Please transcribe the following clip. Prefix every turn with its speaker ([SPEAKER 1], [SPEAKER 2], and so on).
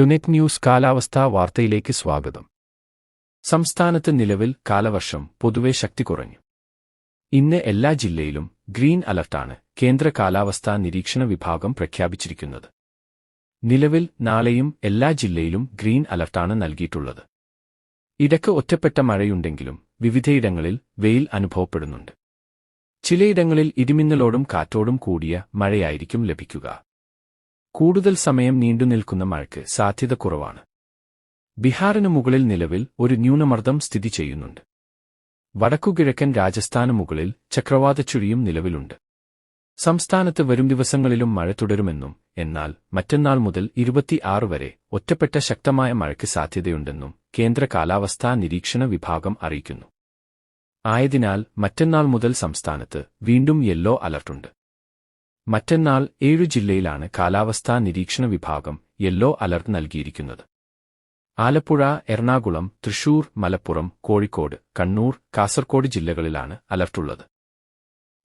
[SPEAKER 1] ടുനെറ്റ് news കാലാവസ്ഥാ വാർത്തയിലേക്ക് സ്വാഗതം. സംസ്ഥാനത്ത് നിലവിൽ കാലവർഷം പൊതുവെ ശക്തി കുറഞ്ഞു. ഇന്ന് എല്ലാ ജില്ലയിലും ഗ്രീൻ അലർട്ടാണ് കേന്ദ്ര കാലാവസ്ഥാ നിരീക്ഷണ വിഭാഗം പ്രഖ്യാപിച്ചിരിക്കുന്നത്. നിലവിൽ നാളെയും എല്ലാ ജില്ലയിലും ഗ്രീൻ അലർട്ടാണ് നൽകിയിട്ടുള്ളത്. ഇടയ്ക്ക് ഒറ്റപ്പെട്ട മഴയുണ്ടെങ്കിലും വിവിധയിടങ്ങളിൽ വെയിൽ അനുഭവപ്പെടുന്നുണ്ട്. ചിലയിടങ്ങളിൽ ഇടിമിന്നലോടും കാറ്റോടും കൂടിയ മഴയായിരിക്കും ലഭിക്കുക. കൂടുതൽ സമയം നീണ്ടുനിൽക്കുന്ന മഴയ്ക്ക് സാധ്യത കുറവാണ്. ബീഹാറിനു മുകളിൽ നിലവിൽ ഒരു ന്യൂനമർദ്ദം സ്ഥിതി ചെയ്യുന്നുണ്ട്. വടക്കുകിഴക്കൻ രാജസ്ഥാന് മുകളിൽ ചക്രവാതച്ചുഴിയും നിലവിലുണ്ട്. സംസ്ഥാനത്ത് വരും ദിവസങ്ങളിലും മഴ തുടരുമെന്നും എന്നാൽ മറ്റന്നാൾ മുതൽ ഇരുപത്തിയാറ് വരെ ഒറ്റപ്പെട്ട ശക്തമായ മഴയ്ക്ക് സാധ്യതയുണ്ടെന്നും കേന്ദ്ര കാലാവസ്ഥാ നിരീക്ഷണ വിഭാഗം അറിയിക്കുന്നു. ആയതിനാൽ മറ്റന്നാൾ മുതൽ സംസ്ഥാനത്ത് വീണ്ടും യെല്ലോ അലർട്ടുണ്ട് മറ്റന്നാൾ ഏഴു ജില്ലയിലാണ് കാലാവസ്ഥാ നിരീക്ഷണ വിഭാഗം യെല്ലോ അലർട്ട് നൽകിയിരിക്കുന്നത്. ആലപ്പുഴ എറണാകുളം തൃശൂർ മലപ്പുറം കോഴിക്കോട് കണ്ണൂർ കാസർകോട് ജില്ലകളിലാണ് അലർട്ടുള്ളത്.